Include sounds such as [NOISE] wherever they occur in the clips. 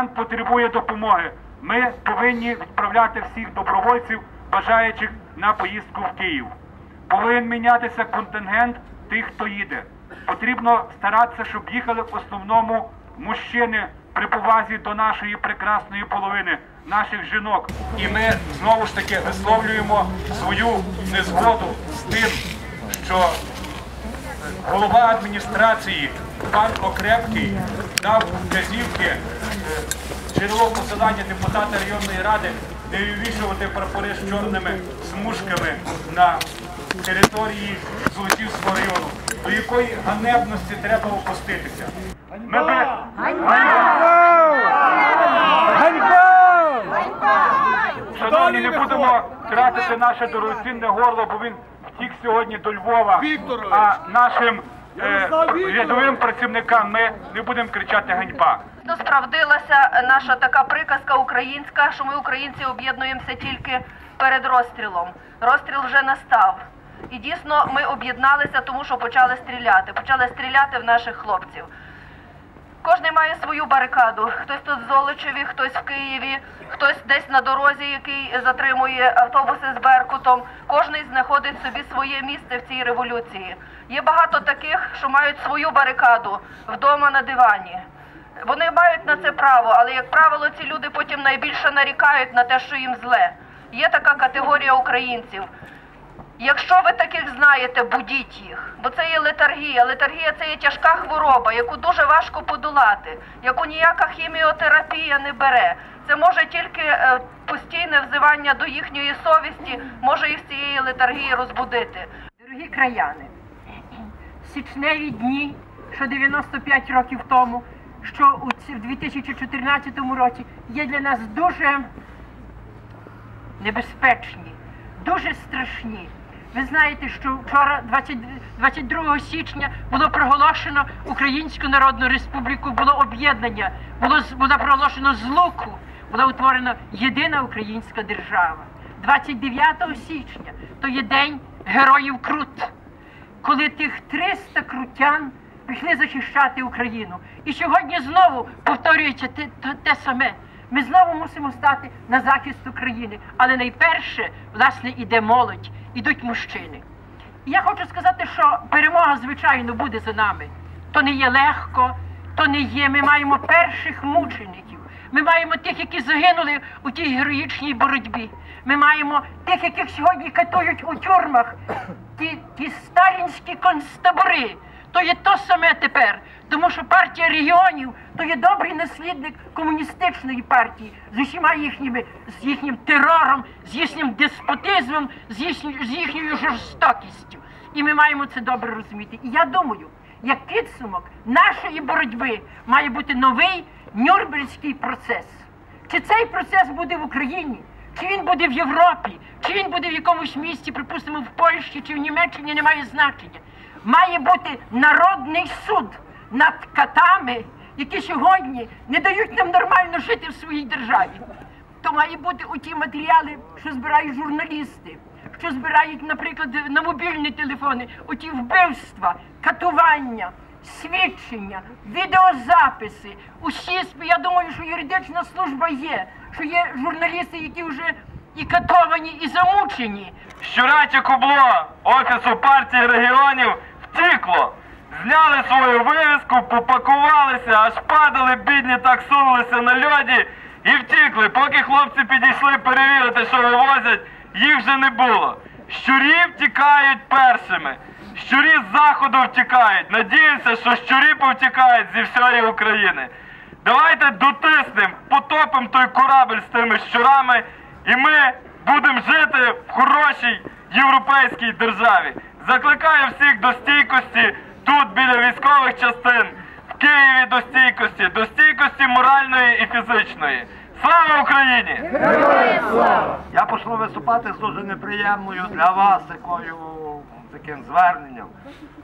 фронт потребує допомоги. Ми повинні відправляти всіх добровольців, бажаючих на поїздку в Київ. Повинен мінятися контингент тих, хто їде. Потрібно старатися, щоб їхали в основному мужчини при повазі до нашої прекрасної половини, наших жінок. І ми знову ж таки висловлюємо свою незгоду з тим, що голова адміністрації пан Окрепкий дав вказівки джерело посилання депутата районної ради не вивішувати прапори з чорними смужками на території Золотівського району. До якої ганебності треба опуститися? Би... Шановні, не будемо тратити наше дорогоцінне горло, бо він втік сьогодні до Львова. А нашим рядовим працівникам ми не будемо кричати ганьба. То справдилася наша така приказка українська, що ми українці об'єднуємося тільки перед розстрілом. Розстріл вже настав. І дійсно ми об'єдналися, тому що почали стріляти. Почали стріляти в наших хлопців. Кожен має свою барикаду. Хтось тут в Золочеві, хтось в Києві, хтось десь на дорозі, який затримує автобуси з Беркутом. Кожний знаходить собі своє місце в цій революції. Є багато таких, що мають свою барикаду вдома на дивані. Вони мають на це право, але як правило, ці люди потім найбільше нарікають на те, що їм зле. Є така категорія українців. Якщо ви таких знаєте, будіть їх, бо це є летаргія. Летаргія це є тяжка хвороба, яку дуже важко подолати, яку ніяка хіміотерапія не бере. Це може тільки е, постійне взивання до їхньої совісті, може їх з цієї летаргії розбудити. Дорогі краяни, січневі дні, що 95 років тому, що у ці- в 2014 році є для нас дуже небезпечні, дуже страшні. Ви знаєте, що вчора, 20 22 січня, було проголошено Українську Народну Республіку, було об'єднання, було була проголошено злуку, була утворена єдина українська держава. 29 січня то є день героїв Крут коли тих 300 крутян пішли захищати Україну. І сьогодні знову повторюється те, те, те саме. Ми знову мусимо стати на захист України. Але найперше, власне, іде молодь, ідуть мужчини. Я хочу сказати, що перемога, звичайно, буде за нами. То не є легко, то не є. Ми маємо перших мучеників. Ми маємо тих, які загинули у тій героїчній боротьбі. Ми маємо тих, яких сьогодні катують у тюрмах, ті, ті сталінські концтабори. То є то саме тепер. Тому що партія регіонів то є добрий наслідник комуністичної партії з усіма їхніми, з їхнім терором, з їхнім деспотизмом, з, їхньою, з їхньою жорстокістю. І ми маємо це добре розуміти. І я думаю, як підсумок нашої боротьби має бути новий Нюрнберзький процес. Чи цей процес буде в Україні, чи він буде в Європі, чи він буде в якомусь місті, припустимо, в Польщі чи в Німеччині, не має значення. Має бути народний суд над катами, які сьогодні не дають нам нормально жити в своїй державі. То має бути у ті матеріали, що збирають журналісти, що збирають, наприклад, на мобільні телефони, оті вбивства, катування, свідчення, відеозаписи. Усі я думаю, що юридична служба є, що є журналісти, які вже і катовані, і замучені. Щуряче кубло Офісу партії регіонів втікло. Зняли свою вивіску, попакувалися, аж падали бідні, так сунулися на льоді і втікли. Поки хлопці підійшли перевірити, що вивозять, їх вже не було. Щурі втікають першими. Щурі з заходу втікають. Надіюся, що щурі повтікають зі всієї України. Давайте дотиснемо, потопимо той корабель з тими щурами, і ми будемо жити в хорошій європейській державі. Закликаю всіх до стійкості тут біля військових частин, в Києві до стійкості, до стійкості моральної і фізичної. Слава Україні! Я почну виступати з дуже неприємною для вас такою таким зверненням.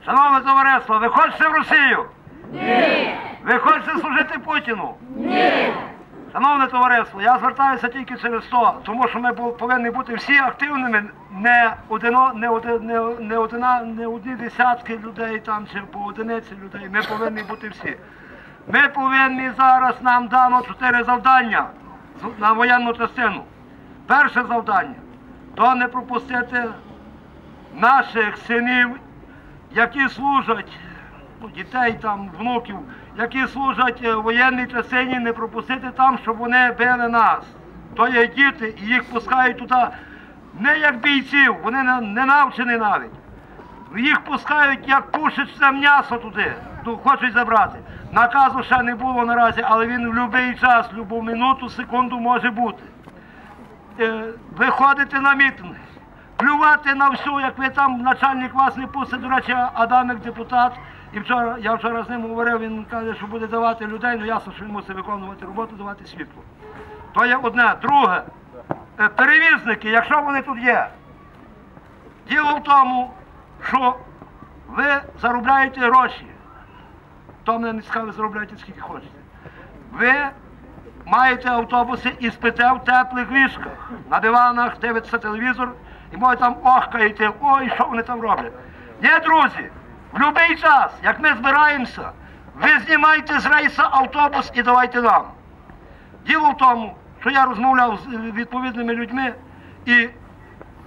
Шановне товариство, ви хочете в Росію? Ні. Ви хочете служити Путіну? Ні. Шановне товариство, я звертаюся тільки через то, тому що ми повинні бути всі активними, не одино, не, оди- не, одина, не одні десятки людей там чи по одиниці людей. Ми повинні бути всі. Ми повинні зараз нам дано чотири завдання на воєнну частину. Перше завдання то не пропустити наших синів, які служать, дітей там, внуків, які служать е, в воєнній частині, не пропустити там, щоб вони били нас. То є діти, і їх пускають туди не як бійців, вони не, навчені навіть. Їх пускають як пушечне м'ясо туди, хочуть забрати. Наказу ще не було наразі, але він в будь-який час, любу минуту, секунду може бути. Е, виходити на мітинг, плювати на всю, як ви там начальник вас не пустить, до речі, Адамик депутат. І вчора, я вчора з ним говорив, він каже, що буде давати людей, ну ясно, що він мусить виконувати роботу, давати світло. То є одне. Друге, е, перевізники, якщо вони тут є, Діло в тому, що ви заробляєте гроші. То мене не цікаво, заробляєте скільки хочете. Ви маєте автобуси і спите в теплих ліжках. На диванах дивитеся телевізор і може там охкаєте, ой, що вони там роблять. Ні, друзі, в будь-який час, як ми збираємося, ви знімаєте з рейса автобус і давайте нам. Діло в тому, що я розмовляв з е, відповідними людьми і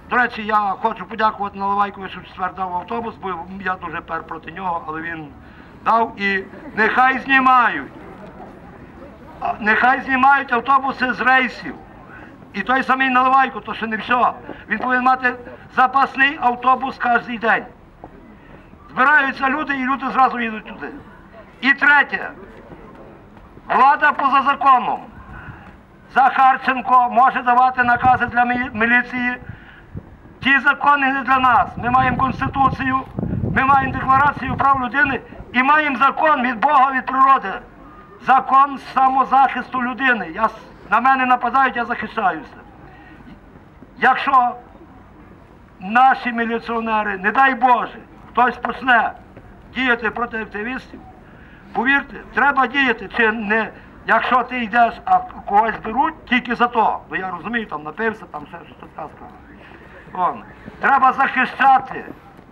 до речі, я хочу подякувати Наливайкові, що четвер дав автобус, бо я дуже пер проти нього, але він дав і нехай знімають. Нехай знімають автобуси з рейсів. І той самий Наливайко, то ще не все. Він повинен мати запасний автобус кожен день. Збираються люди і люди зразу їдуть туди. І третє. Влада поза законом. Захарченко може давати накази для міліції. Ті закони не для нас. Ми маємо Конституцію, ми маємо Декларацію прав людини і маємо закон від Бога, від природи. Закон самозахисту людини. Я, на мене нападають, я захищаюся. Якщо наші міліціонери, не дай Боже, хтось почне діяти проти активістів, повірте, треба діяти, чи не. Якщо ти йдеш, а когось беруть тільки за то, бо я розумію, там напився, там ще щось така справа. Треба захищати.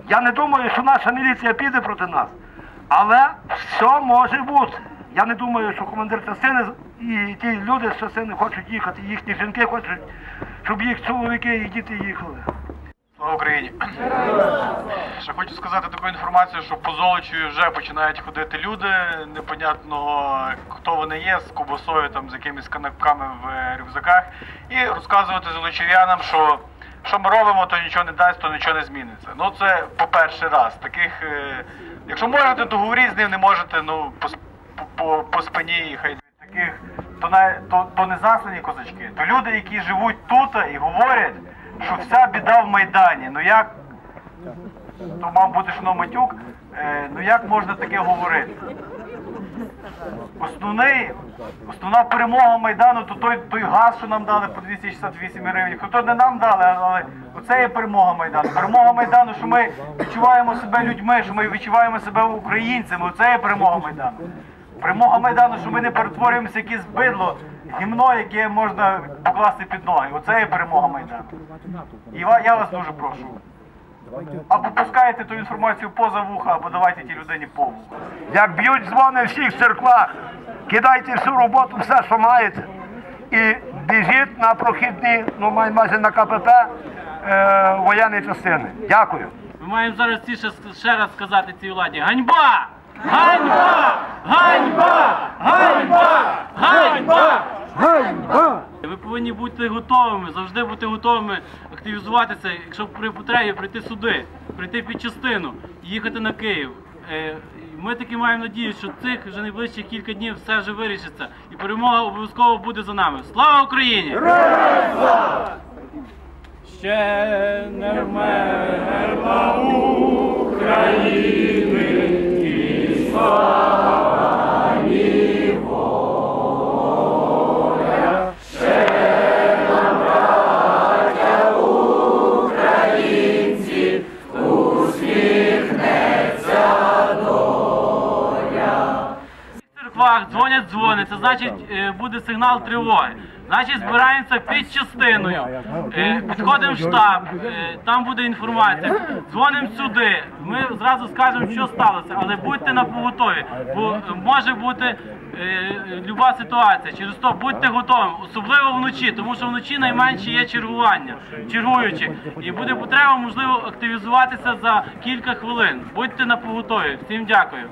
Я не думаю, що наша міліція піде проти нас. Але все може бути. Я не думаю, що командир частини і ті люди з частини хочуть їхати, їхні жінки хочуть, щоб їх чоловіки і діти їхали. Слава Україні! [CLEARS THROAT] Ще хочу сказати таку інформацію, що по Золочеві вже починають ходити люди, непонятно хто вони є, з кубасою, там, з якимись канапками в е, рюкзаках, і розказувати золочів'янам, що що ми робимо, то нічого не дасть, то нічого не зміниться. Ну це по перший раз. Таких, е, якщо можете, то говоріть з ним, не можете, ну по, по, по, спині хай таких, то, на, то, то не заслані козачки, то люди, які живуть тут і говорять, що вся біда в Майдані. Ну як, то мав бути шноматюк, е, ну як можна таке говорити? Основний, основна перемога Майдану, то той, той газ, що нам дали по 268 гривень. Хто не нам дали, але оце є перемога Майдану. Перемога Майдану, що ми відчуваємо себе людьми, що ми відчуваємо себе українцями. Оце є перемога Майдану. Перемога Майдану, що ми не перетворюємося якесь бидло, гімно, яке можна покласти під ноги. Оце є перемога Майдану. І я вас дуже прошу. Або пускайте ту інформацію поза вуха, або давайте тій людині по вуху. Як б'ють дзвони в всіх церквах, кидайте всю роботу, все, що маєте, і біжіть на прохідні, ну майже на КПП е, воєнної частини. Дякую. Ми маємо зараз ще, ще раз сказати цій владі. Ганьба! Ганьба! Ганьба! Ганьба! Ганьба! Ганьба! Ви повинні бути готовими, завжди бути готовими активізуватися, якщо при потребі прийти сюди, прийти під частину, їхати на Київ. Е, Ми таки маємо надію, що цих вже найближчих кілька днів все вже вирішиться, і перемога обов'язково буде за нами. Слава Україні! Ще не вмерла церквах дзвонять дзвони. це значить е, буде сигнал тривоги. Значить, збираємося під частиною, е, підходимо в штаб, е, там буде інформація. Дзвонимо сюди. Ми зразу скажемо, що сталося, але будьте на поготові, бо може бути люба ситуація. Через то будьте готовими, особливо вночі, тому що вночі найменше є чергування, чергуючі. І буде потреба, можливо, активізуватися за кілька хвилин. Будьте на поготові. Всім дякую.